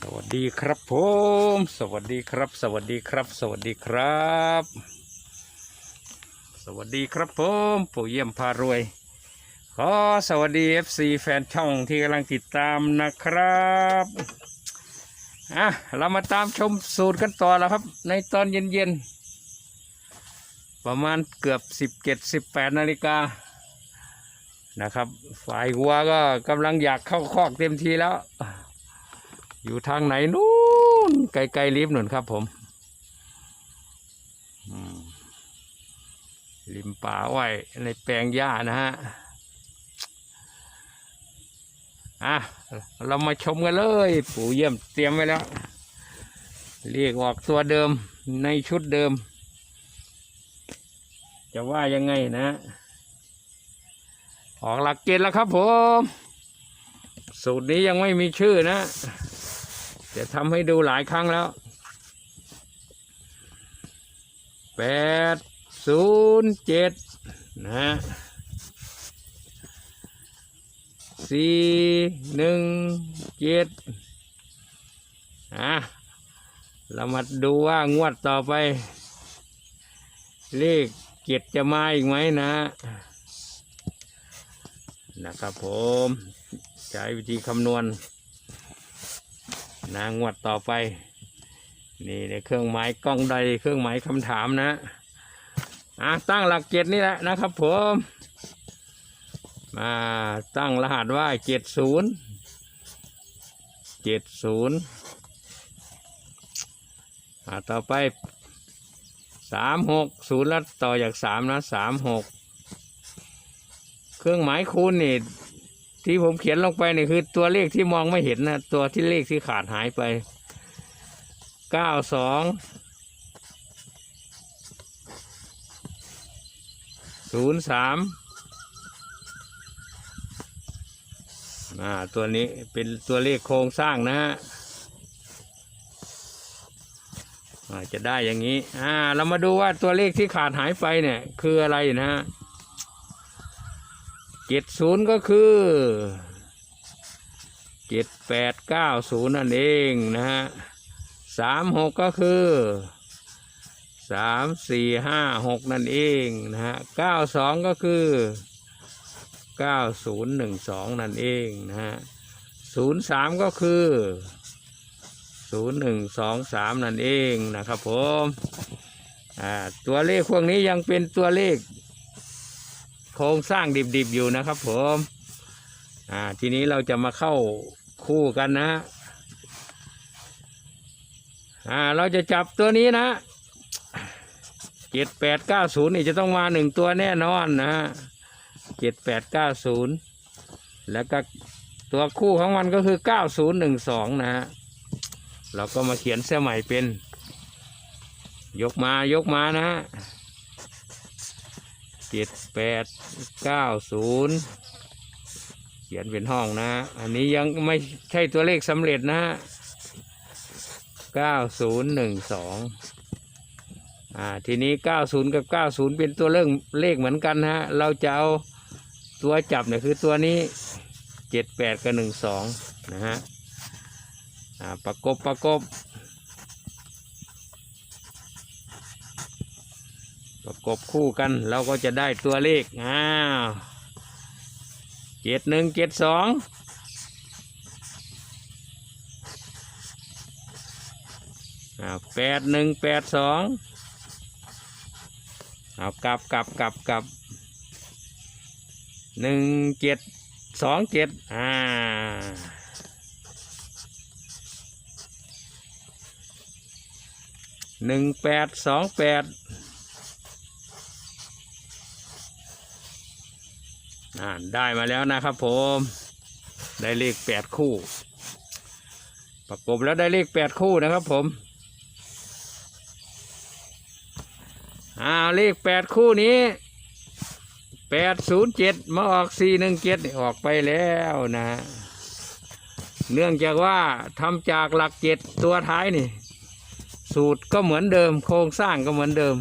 สวัสดีครับผม สวัสดีครับ สวัสดีครับ สวัสดีครับ สวัสดีครับผมปู่เยี่ยมพารวย ขอสวัสดี FC แฟนช่องที่กำลังติดตามนะครับอะเรามาตามชมสูตรกันต่อแล้วครับ ในตอนเย็นๆ ประมาณเกือบ 17 18 นาฬิกานะครับ ฝ่ายวัวก็กำลังอยากเข้าคอกเต็มทีแล้ว อยู่ทางไหนนู้นไกลๆลิฟหนุนครับผมอืมริมป่าอ้อยในแปลงหญ้านะฮะอะเรามาชมกันเลย ปู่เยี่ยมเตรียมไว้แล้ว เรียกออกตัวเดิมในชุดเดิม จะว่ายังไงนะ ออกหลักเกณฑ์แล้วครับผม สูตรนี้ยังไม่มีชื่อนะ จะทำให้ดูหลายครั้งแล้วแปดศูนย์เจ็ดนะฮะสี่หนึ่งเจ็ดอะเรามาดูว่างวดต่อไป เลขเจ็ดจะมาอีกไหมนะ นะครับผม ใช้วิธีคำนวณ นางวดต่อไป นี่ในเครื่องหมายกล้องใดเครื่องหมายคำถามนะอะตั้งหลักเจ็ดนี่แหละนะครับผมมาตั้งรหัสว่าเจ็ดศูนย์เจ็ดศูนย์อ่าต่อไปสามหกศูนย์แล้วต่อจากสามนะสามหกเครื่องหมายคูณนี่ ที่ผมเขียนลงไปนี่คือตัวเลขที่มองไม่เห็นนะตัวที่เลขที่ขาดหายไปเก้าสองศูนย์สามอ่าตัวนี้เป็นตัวเลขโครงสร้างนะฮะจะได้อย่างนี้อ่าเรามาดูว่าตัวเลขที่ขาดหายไปเนี่ยคืออะไรนะฮะ เจ็ดศูนย์ก็คือเจ็ดแปดเก้าศูนย์นั่นเองนะฮะสามหกก็คือสามสี่ห้าหกนั่นเองนะฮะเก้าสองก็คือเก้าศูนย์หนึ่งสองนั่นเองนะฮะศูนย์สามก็คือศูนย์หนึ่งสองสามนั่นเองนะครับผม อ่า ตัวเลขพวกนี้ยังเป็นตัวเลข โครงสร้างดิบๆอยู่นะครับ ผมอ่าทีนี้เราจะมาเข้าคู่กันนะอ่าเราจะจับตัวนี้นะเจ็ดแปดเก้าศูนย์นี่จะต้องมาหนึ่งตัวแน่นอนนะเจ็ดแปดเก้าศูนย์แล้วก็ตัวคู่ของมันก็คือเก้าศูนย์หนึ่งสองนะฮะเราก็มาเขียนเสื้อใหม่เป็น ยกมายกมานะฮะ จ็ดแปดเก้าศูนย์เขียนเป็นห้องนะ อันนี้ยังไม่ใช่ตัวเลขสำเร็จนะเก้าศูนย์หนึ่งสองอ่าทีนี้เก้าศูนย์กับเก้าศูนย์เป็นตัวเลขเลขเหมือนกันนะฮะ เราจะเอาตัวจับเนี่ยคือตัวนี้เจ็ดแปดกับหนึ่งสองนะฮะอ่าประกบประกบ ประกบคู่กันเราก็จะได้ตัวเลขอ้าวเจ็ดหนึ่งเจ็ดสองอ้าวแปดหนึ่งแปดสองเอากลับกลับกลับกลับหนึ่งเจ็ดสองเจ็ดอ่าหนึ่งแปดสองแปด อ่าได้มาแล้วนะครับผม ได้เลขแปดคู่ ประกบแล้วได้เลขแปดคู่นะครับผมอ่าเลขแปดคู่นี้แปดศูนย์เจ็ดมาออกสี่หนึ่งเจ็ดออกไปแล้วนะ เนื่องจากว่าทำจากหลักเจ็ดตัวท้ายนี่ สูตรก็เหมือนเดิม โครงสร้างก็เหมือนเดิม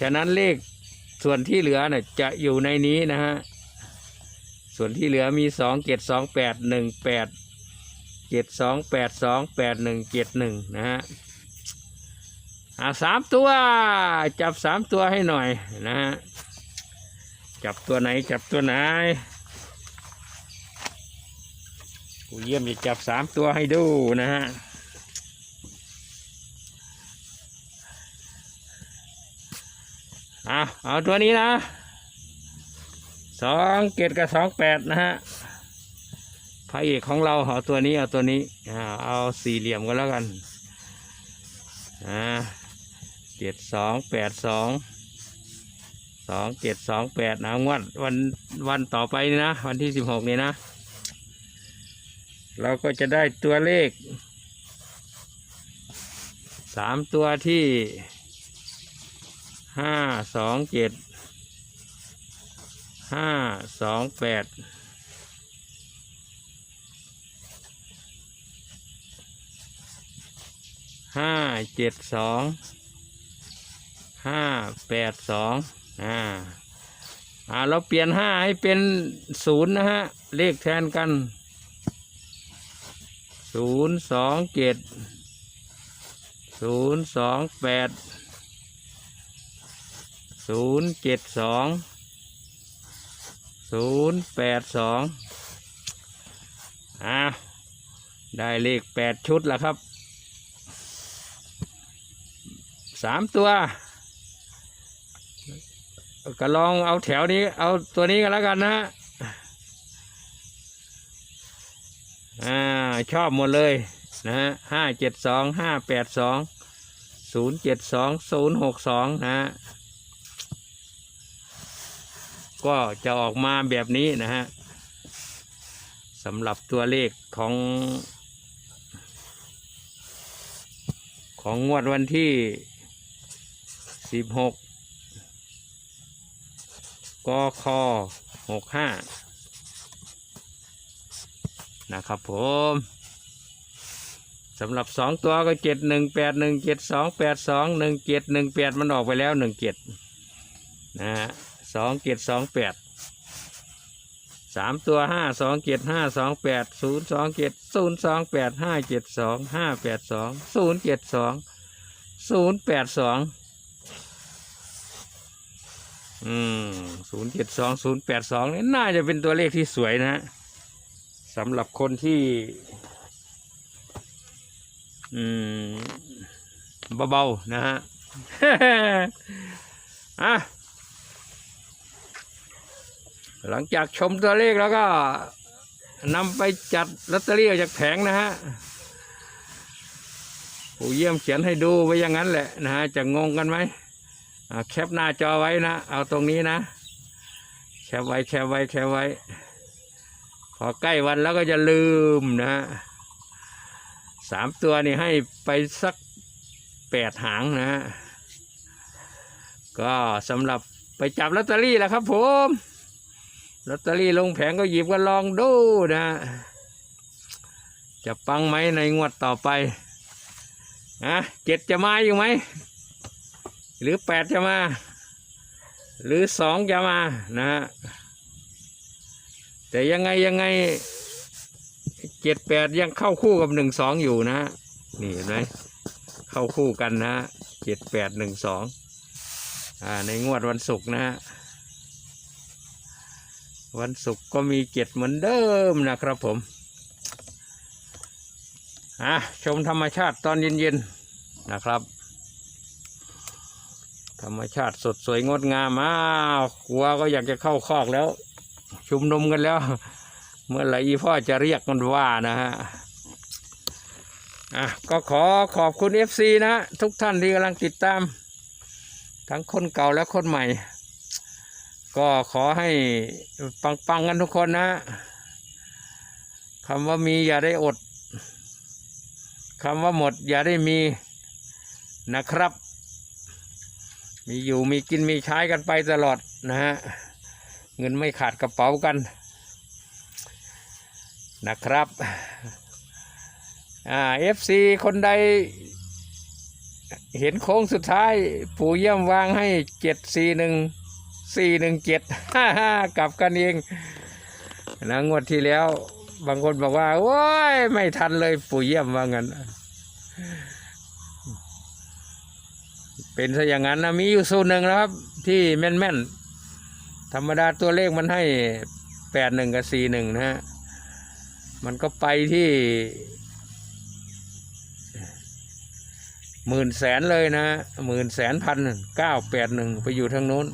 ฉะนั้นเลขส่วนที่เหลือเนี่ยจะอยู่ในนี้นะฮะ ส่วนที่เหลือมีสองเจ็ดสองแปดหนึ่งแปดเจ็ดสองแปดสองแปดหนึ่งเจ็ดหนึ่งนะฮะอ่าสามตัวจับสามตัวให้หน่อยนะฮะจับตัวไหนจับตัวไหนกูเยี่ยมจะจับสามตัวให้ดูนะฮะเอาเอาตัวนี้นะ สองเกตกับสองแปดนะฮะพระเอกของเราเอาตัวนี้เอาตัวนี้เอาสี่เหลี่ยมกันแล้วกันเจ็ดสองแปดสองสองเจ็ดสองแปดนะงวดวันวันต่อไปนี่นะ วันที่สิบหกนี่นะ เราก็จะได้ตัวเลขสามตัวที่ห้าสองเจ็ด ห้าสองแปดห้าเจ็ดสองห้าแปดสองอ่าอ่าเราเปลี่ยนห้าให้เป็นศูนย์นะฮะ เลขแทนกันศูนย์สองเจ็ดศูนย์สองแปดศูนย์เจ็ดสอง ศูนย์แปดสองอ่าได้เลขแปดชุดแล้วครับสามตัวก็ลองเอาแถวนี้เอาตัวนี้กันแล้วกันนะอ่าชอบหมดเลยนะฮะห้าเจ็ดสองห้าแปดสองศูนย์เจ็ดสองศูนย์หกสองนะฮะ ก็จะออกมาแบบนี้นะฮะสำหรับตัวเลขของ ของงวดวันที่สิบหกกคหกห้านะครับผมสำหรับสองตัวก็เจ็ดหนึ่งแปดหนึ่งเจ็ดสองแปดสองหนึ่งเจ็ดหนึ่งแปดมันออกไปแล้วหนึ่งเจ็ดนะฮะ สองเจ็ดสองแปดสามตัวห้าสองเจ็ดห้าสองแปดศูนย์สองเจ็ดศูนย์สองแปดห้าเจ็ดสองห้าแปดสองศูนย์เจ็ดสองศูนย์แปดสองอืมศูนย์เจ็ดสองศูนย์แปดสองนี่น่าจะเป็นตัวเลขที่สวยนะฮะสำหรับคนที่ อืมเบาๆนะฮะ อะ หลังจากชมตัวเลขแล้วก็นำไปจัดลอตเตอรี่ออกจากแผงนะฮะผู้เยี่ยมเขียนให้ดูไว้อย่างนั้นแหละนะฮะจะงงกันไหมอ่าแคปหน้าจอไว้นะ เอาตรงนี้นะ แคปไว้แคปไว้แคปไว้ พอใกล้วันแล้วก็จะลืมนะฮะสามตัวนี่ให้ไปสักแปดหางนะฮะก็สำหรับไปจับลอตเตอรี่แหละครับผม ลอตเตอรี่ลงแผงก็หยิบกันลองดูนะ จะปังไหมในงวดต่อไปอะเจ็ดจะมาอยู่ไหม หรือแปดจะมา หรือสองจะมานะแต่ยังไงยังไงเจ็ดแปดยังเข้าคู่กับหนึ่งสองอยู่นะฮะนี่เห็นไหมเข้าคู่กันนะเจ็ดแปดหนึ่งสองอ่าในงวดวันศุกร์นะฮะ วันศุกร์ก็มีเจ็ดเหมือนเดิมนะครับผมอะชมธรรมชาติตอนเย็นๆนะครับ ธรรมชาติสดสวยงดงามอ้าวกัวก็อยากจะเข้าคอกแล้ว ชุมนุมกันแล้ว เมื่อไหร่อีพ่อจะเรียกมันว่านะฮะอะก็ขอขอบคุณ FC นะ ทุกท่านที่กำลังติดตาม ทั้งคนเก่าและคนใหม่ ก็ขอให้ปังๆกันทุกคนนะคำว่ามีอย่าได้อดคำว่าหมดอย่าได้มีนะครับ มีอยู่มีกินมีใช้กันไปตลอดนะฮะเงินไม่ขาดกระเป๋ากันนะครับอ่าเอฟซีคนใด เห็นโค้งสุดท้าย ปู่เยี่ยมวางให้เจ็ดสี่หนึ่ง สี่หนึ่งเจ็ดห้าห้ากลับกันเองนะงวดที่แล้ว บางคนบอกว่าโอ้ยไม่ทันเลยปู่เยี่ยมว่างั้น เป็นซะอย่างนั้นนะมีอยู่สูตรหนึ่งนะครับ ที่แม่นๆ ธรรมดาตัวเลขมันให้แปดหนึ่งกับสี่หนึ่งนะฮะ มันก็ไปที่หมื่นแสนเลยนะหมื่นแสนพันเก้าแปดหนึ่งไปอยู่ทางโน้น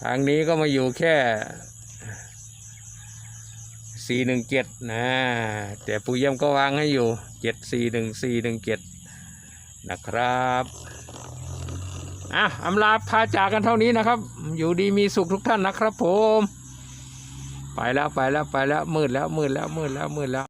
ทางนี้ก็มาอยู่แค่สี่หนึ่งเจ็ดนะแต่ปู่เยี่ยมก็วางให้อยู่เจ็ดสี่หนึ่งสี่หนึ่งเจ็ดนะครับอะอำลาพาจากกันเท่านี้นะครับ อยู่ดีมีสุขทุกท่านนะครับผม ไปแล้วไปแล้วไปแล้วมืดแล้วมืดแล้วมืดแล้วมืดแล้ว